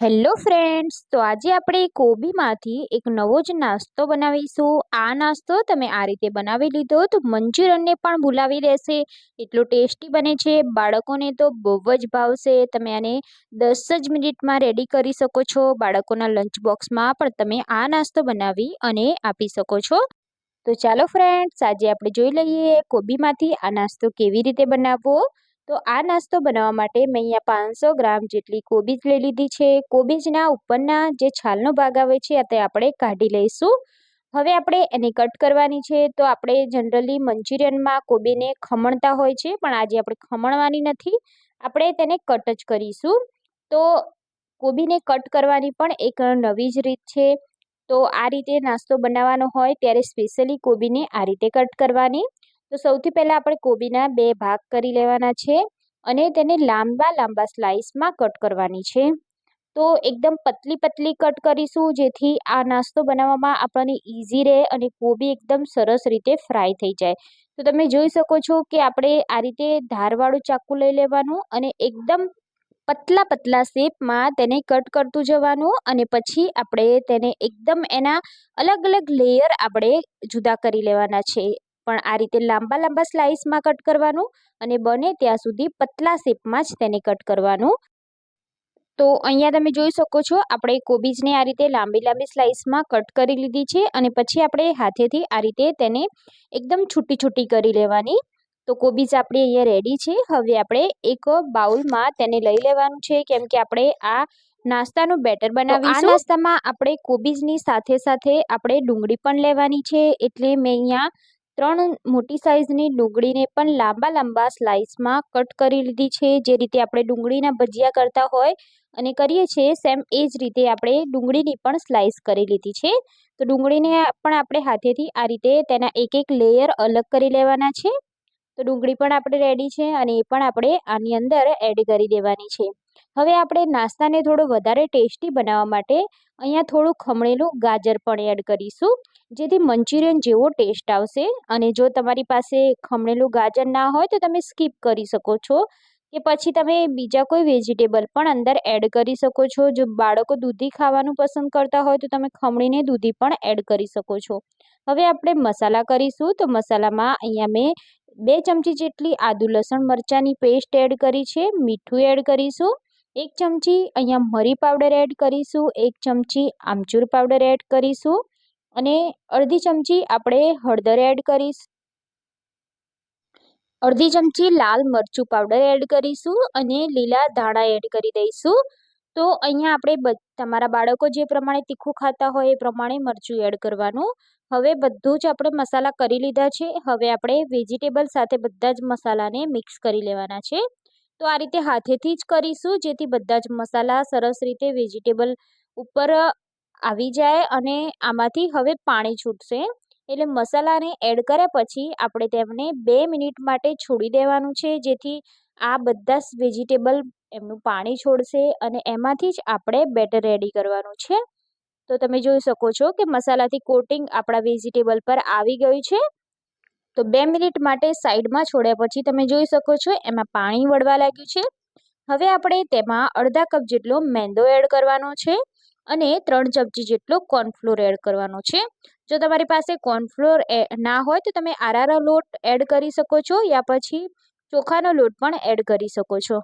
Hello friends, તો આજે આપણે કોબીમાંથી એક નવો જ નાસ્તો બનાવીશું. આ નાસ્તો તમે આ રીતે બનાવી લીધો તો મંચુરિયનને પણ ભૂલાવી દેશે. એટલો ટેસ્ટી બને છે. બાળકોને તો બહુ જ ભાવશે. તમે આને દસ જ મિનિટમાં રેડી કરી શકો છો. બાળકોના લંચ બોક્સમાં પણ તમે આ નાસ્તો બનાવી અને આપી શકો છો. તો ચાલો ફ્રેન્ડ્સ, આજે આપણે જોઈ લઈએ કોબીમાંથી આ નાસ્તો કેવી રીતે બનાવવો. તો આ નાસ્તો બનાવવા માટે મેં અહીંયા પાંચસો ગ્રામ જેટલી કોબીજ લઈ લીધી છે. કોબીજના ઉપરના જે છાલનો ભાગ આવે છે તે આપણે કાઢી લઈશું. હવે આપણે એને કટ કરવાની છે. તો આપણે જનરલી મંચુરિયનમાં કોબીને ખમણતા હોય છે, પણ આજે આપણે ખમણવાની નથી. આપણે તેને કટ જ કરીશું. તો કોબીને કટ કરવાની પણ એક નવી જ રીત છે. તો આ રીતે નાસ્તો બનાવવાનો હોય, ત્યારે સ્પેશિયલી કોબીને આ રીતે કટ કરવાની. તો સૌથી પહેલાં આપણે કોબીના બે ભાગ કરી લેવાના છે અને તેને લાંબા લાંબા સ્લાઇસમાં કટ કરવાની છે. તો એકદમ પતલી પતલી કટ કરીશું, જેથી આ નાસ્તો બનાવવામાં આપણને ઇઝી રહે અને કોબી એકદમ સરસ રીતે ફ્રાય થઈ જાય. તો તમે જોઈ શકો છો કે આપણે આ રીતે ધારવાળું ચાકુ લઈ લેવાનું અને એકદમ પતલા પતલા શેપમાં તેને કટ કરતું જવાનું અને પછી આપણે તેને એકદમ એના અલગ અલગ લેયર આપણે જુદા કરી લેવાના છે. પણ આ રીતે લાંબા લાંબા સ્લાઇસમાં કટ કરવાનું અને બને ત્યાં સુધી પતલા શેપમાં જ તેને કટ કરવાનું. તો અહીંયા તમે જોઈ શકો છો આપણે કોબીજને આ રીતે લાંબી લાંબી સ્લાઇસમાં કટ કરી લીધી છે અને પછી આપણે હાથેથી આ રીતે તેને એકદમ છૂટી છૂટી કરી લેવાની. તો કોબીજ આપણી અહીંયા રેડી છે. હવે આપણે એક બાઉલમાં તેને લઈ લેવાનું છે કેમ કે આપણે આ નાસ્તાનું બેટર બનાવીશું આ નાસ્તામાં આપણે કોબીજની સાથે સાથે આપણે ડુંગળી પણ લેવાની છે એટલે મેં અહીંયા ત્રણ મોટી સાઇઝની ડુંગળીને પણ લાંબા લાંબા સ્લાઇસમાં કટ કરી લીધી છે. જે રીતે આપણે ડુંગળીના ભજીયા કરતા હોય અને કરીએ છીએ સેમ એ જ રીતે આપણે ડુંગળીની પણ સ્લાઇસ કરી લીધી છે. તો ડુંગળીને પણ આપણે હાથેથી આ રીતે તેના એક એક લેયર અલગ કરી લેવાના છે. તો ડુંગળી પણ આપણે રેડી છે અને એ પણ આપણે આની અંદર એડ કરી દેવાની છે. હવે આપણે નાસ્તાને થોડો વધારે ટેસ્ટી બનાવવા માટે અહીંયા થોડું ખમણેલું ગાજર પણ એડ કરીશું, જેથી મંચુરિયન જેવો ટેસ્ટ આવશે. અને જો તમારી પાસે ખમણેલું ગાજર ના હોય તો તમે સ્કીપ કરી શકો છો. કે પછી તમે બીજા કોઈ વેજીટેબલ પણ અંદર એડ કરી શકો છો. જો બાળકો દૂધી ખાવાનું પસંદ કરતા હોય તો તમે ખમણીને દૂધી પણ એડ કરી શકો છો. હવે આપણે મસાલા કરીશું. તો મસાલામાં અહીંયા મેં બે ચમચી જેટલી આદુ લસણ મરચાંની પેસ્ટ એડ કરી છે. મીઠું એડ કરીશું. એક ચમચી અહીંયા મરી પાવડર એડ કરીશું, એક ચમચી આમચૂર પાવડર એડ કરીશું અને અડધી ચમચી આપણે હળદર એડ કરીશ. અડધી ચમચી લાલ મરચું પાવડર એડ કરીશું અને લીલા ધાણા એડ કરી દઈશું. તો અહીંયા આપણે તમારા બાળકો જે પ્રમાણે તીખું ખાતા હોય એ પ્રમાણે મરચું એડ કરવાનું. હવે બધું જ આપણે મસાલા કરી લીધા છે. હવે આપણે વેજીટેબલ સાથે બધા જ મસાલાને મિક્સ કરી લેવાના છે. તો આ રીતે હાથેથી જ કરીશું, જેથી બધા જ મસાલા સરસ રીતે વેજીટેબલ ઉપર આવી જાય અને આમાંથી હવે પાણી છૂટશે. એટલે મસાલાને એડ કર્યા પછી આપણે તેમને બે મિનિટ માટે છોડી દેવાનું છે, જેથી આ બધા વેજીટેબલ એમનું પાણી છોડશે અને એમાંથી જ આપણે બેટર રેડી કરવાનું છે. તો તમે જોઈ શકો છો કે મસાલાથી કોટિંગ આપણા વેજીટેબલ પર આવી ગયું છે. તો બે મિનિટ માટે સાઈડમાં છોડ્યા પછી તમે જોઈ શકો છો એમાં પાણી વળવા લાગ્યું છે. હવે આપણે તેમાં અડધા કપ જેટલો મેંદો એડ કરવાનો છે અને ત્રણ ચમચી જેટલો કોર્નફ્લોર એડ કરવાનો છે. જો તમારી પાસે કોર્નફ્લોર ના હોય તો તમે આરારા લોટ એડ કરી શકો છો યા પછી ચોખાનો લોટ પણ એડ કરી શકો છો.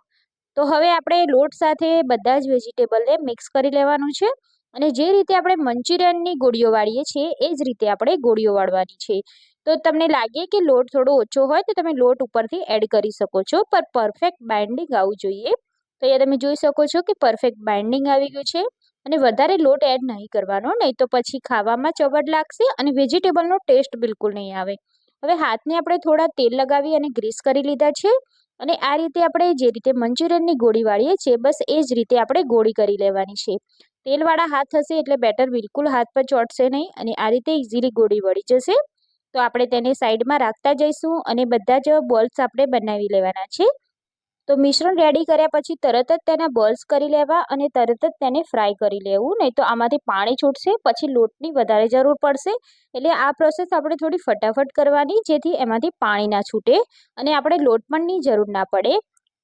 તો હવે આપણે લોટ સાથે બધા જ વેજીટેબલને મિક્સ કરી લેવાનું છે અને જે રીતે આપણે મંચુરિયનની ગોળીઓ વાળીએ છીએ એ જ રીતે આપણે ગોળીઓ વાળવાની છે. તો તમને લાગે કે લોટ થોડો ઓછો હોય તો તમે લોટ ઉપરથી એડ કરી શકો છો. પર પરફેક્ટ બાઇન્ડિંગ આવવું જોઈએ. તો અહીંયા તમે જોઈ શકો છો કે પરફેક્ટ બાઇન્ડિંગ આવી ગયું છે અને વધારે લોટ એડ નહીં કરવાનો, નહીં તો પછી ખાવામાં ચવડ લાગશે અને વેજીટેબલનો ટેસ્ટ બિલકુલ નહીં આવે. હવે હાથને આપણે થોડા તેલ લગાવી અને ગ્રીસ કરી લીધા છે અને આ રીતે આપણે જે રીતે મંચુરિયનની ગોળી વાળીએ છીએ, બસ એ જ રીતે આપણે ગોળી કરી લેવાની છે. તેલવાળા હાથ હશે એટલે બેટર બિલકુલ હાથ પર ચોટશે નહીં અને આ રીતે ઇઝીલી ગોળી વળી જશે. તો આપણે તેને સાઈડમાં રાખતા જઈશું અને બધા જ બોલ્સ આપણે બનાવી લેવાના છે. તો મિશ્રણ રેડી કર્યા પછી તરત જ તેના બોલ્સ કરી લેવા અને તરત જ તેને ફ્રાય કરી લેવું. નહીં તો આમાંથી પાણી છૂટશે, પછી લોટની વધારે જરૂર પડશે. એટલે આ પ્રોસેસ આપણે થોડી ફટાફટ કરવાની, જેથી એમાંથી પાણી ના છૂટે અને આપણે લોટ પણની જરૂર ના પડે.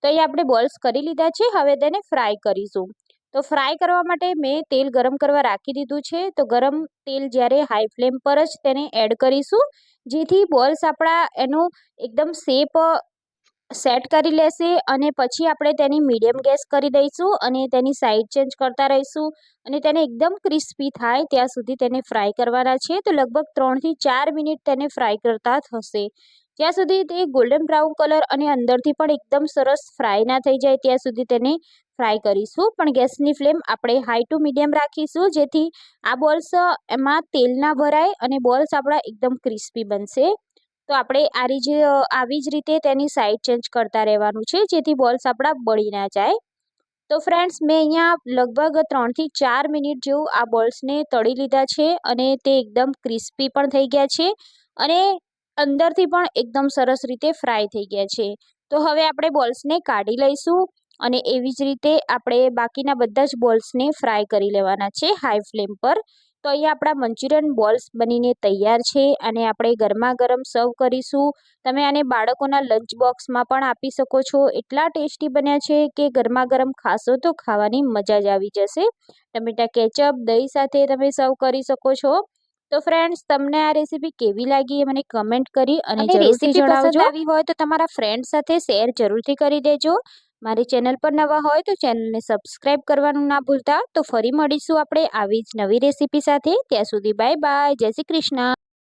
તો અહીં આપણે બોલ્સ કરી લીધા છે, હવે તેને ફ્રાય કરીશું. તો ફ્રાય કરવા માટે મેં તેલ ગરમ કરવા રાખી દીધું છે. તો ગરમ તેલ જ્યારે હાઈ ફ્લેમ પર જ તેને એડ કરીશું, જેથી બોલ્સ આપણા એનો એકદમ શેપ સેટ કરી લેશે અને પછી આપણે તેની મીડિયમ ગેસ કરી દઈશું અને તેની સાઈડ ચેન્જ કરતા રહીશું અને તેને એકદમ ક્રિસ્પી થાય ત્યાં સુધી તેને ફ્રાય કરવાના છે. તો લગભગ ત્રણથી ચાર મિનિટ તેને ફ્રાય કરતા થશે. ત્યાં સુધી તે ગોલ્ડન બ્રાઉન કલર અને અંદરથી પણ એકદમ સરસ ફ્રાય ના થઈ જાય, ત્યાં સુધી તેને ફ્રાય કરીશું. પણ ગેસની ફ્લેમ આપણે હાઈ ટુ મીડિયમ રાખીશું, જેથી આ બોલ્સ એમાં તેલ ના ભરાય અને બોલ્સ આપણા એકદમ ક્રિસ્પી બનશે. તો આપણે આ રીતે આવી જ રીતે તેની સાઈડ ચેન્જ કરતા રહેવાનું છે, જેથી બોલ્સ આપણા બળી ના જાય. તો ફ્રેન્ડ્સ, મેં અહીંયા લગભગ ત્રણથી ચાર મિનિટ જેવું આ બોલ્સને તળી લીધા છે અને તે એકદમ ક્રિસ્પી પણ થઈ ગયા છે અને અંદરથી પણ એકદમ સરસ રીતે ફ્રાય થઈ ગયા છે. તો હવે આપણે બોલ્સને કાઢી લઈશું. અને એવી જ રીતે આપણે બાકીના બધા જ બોલ્સને ફ્રાય કરી લેવાના છે હાઈ ફ્લેમ પર. તો અહીંયા આપણા મંચુરિયન બોલ્સ બનીને તૈયાર છે અને આપણે ગરમા ગરમ સર્વ કરીશું. તમે આને બાળકોના લંચ બોક્સમાં પણ આપી શકો છો. એટલા ટેસ્ટી બન્યા છે કે ગરમા ગરમ ખાશો તો ખાવાની મજા જ આવી જશે. ટમેટા કેચઅપ દહીં સાથે તમે સર્વ કરી શકો છો. તો ફ્રેન્ડ્સ તમને આ રેસીપી કેવી લાગી એ મને કમેન્ટ કરી અને રેસીપી જણાવજો. આવી હોય તો તમારા ફ્રેન્ડ સાથે શેર જરૂરથી કરી દેજો. મારી ચેનલ પર નવા હોય તો ચેનલને સબસ્ક્રાઈબ કરવાનું ના ભૂલતા. તો ફરી મળીશું આપણે આવી જ નવી રેસીપી સાથે. ત્યાં સુધી બાય બાય. જય શ્રી કૃષ્ણ.